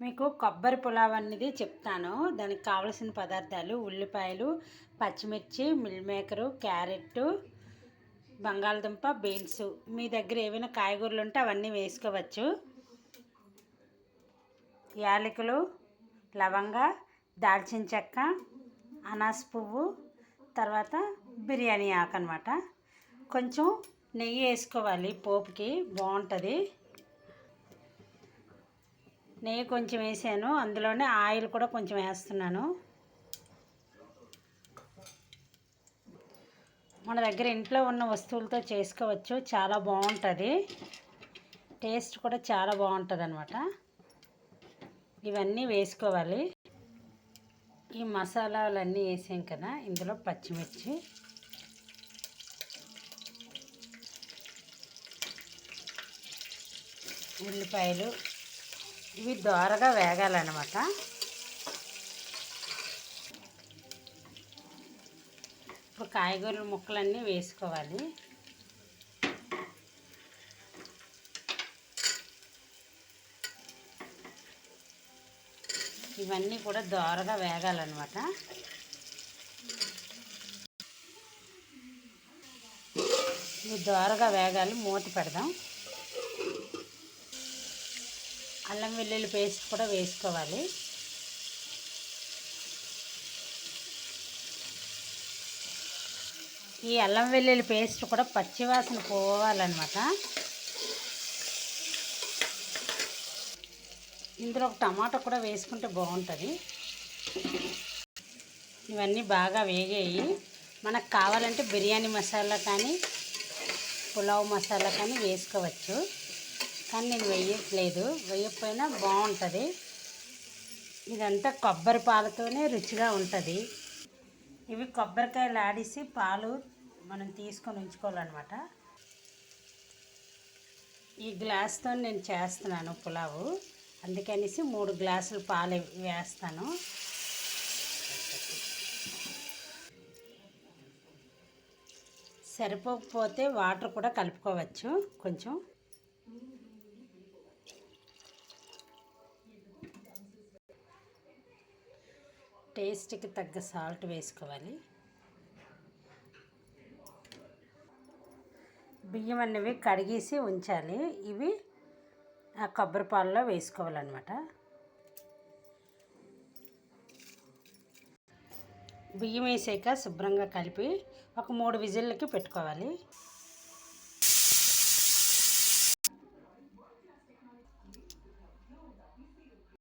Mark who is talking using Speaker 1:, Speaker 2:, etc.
Speaker 1: మీకు కొబ్బరి పులావ్ అనేది చెప్తాను. దానికి కావలసిన పదార్థాలు ఉల్లిపాయలు పచ్చిమిర్చి మిల్ మేకరు క్యారెట్ బంగాళదుంప బీన్స్. మీ దగ్గర ఏమైనా కాయగూరలు ఉంటే అవన్నీ వేసుకోవచ్చు. యాలకులు లవంగ దాల్చిన చెక్క అనాస్ పువ్వు తర్వాత బిర్యానీ ఆకు అనమాట కొంచెం నెయ్యి వేసుకోవాలి పోపుకి. బాగుంటుంది. నెయ్యి కొంచెం వేసాను. అందులోనే ఆయిల్ కూడా కొంచెం వేస్తున్నాను. మన దగ్గర ఇంట్లో ఉన్న వస్తువులతో చేసుకోవచ్చు. చాలా బాగుంటుంది. టేస్ట్ కూడా చాలా బాగుంటుంది అనమాట ఇవన్నీ వేసుకోవాలి. ఈ మసాలాలన్నీ వేసాం కదా ఇందులో పచ్చిమిర్చి. ఉల్లిపాయలు. ఇవి దోరగా వేగాలన్నమాట. ఇప్పుడు కాయగూరల ముక్కలన్నీ వేసుకోవాలి. ఇవన్నీ కూడా దోరగా వేగాలన్నమాట. ఇవి దోరగా వేగాలి మూత పెడదాం. అల్లం వెల్లుల్లి పేస్ట్ కూడా వేసుకోవాలి. ఈ అల్లం వెల్లుల్లి పేస్ట్ కూడా పచ్చివాసన పోవాలన్నమాట. ఇందులో ఒక టమాటా కూడా వేసుకుంటే బాగుంటుంది. ఇవన్నీ బాగా వేగాయి. మనకు కావాలంటే బిర్యానీ మసాలా కానీ పులావ్ మసాలా కానీ వేసుకోవచ్చు. కానీ నేను వేయట్లేదు. వేయకపోయినా బాగుంటుంది. ఇదంతా కొబ్బరి పాలతోనే రుచిగా ఉంటుంది. ఇవి కొబ్బరికాయలు ఆడిసి పాలు మనం తీసుకొని ఉంచుకోవాలన్నమాట. ఈ గ్లాస్తో నేను చేస్తున్నాను పులావు. అందుకనేసి మూడు గ్లాసులు పాలు వేస్తాను. సరిపోకపోతే వాటర్ కూడా కలుపుకోవచ్చు కొంచెం. టేస్ట్కి తగ్గ సాల్ట్ వేసుకోవాలి. బియ్యం అనేవి కడిగేసి ఉంచాలి. ఇవి ఆ కొబ్బరి పాలలో వేసుకోవాలన్నమాట. బియ్యం వేసాక శుభ్రంగా కలిపి ఒక మూడు విజిల్లకి పెట్టుకోవాలి.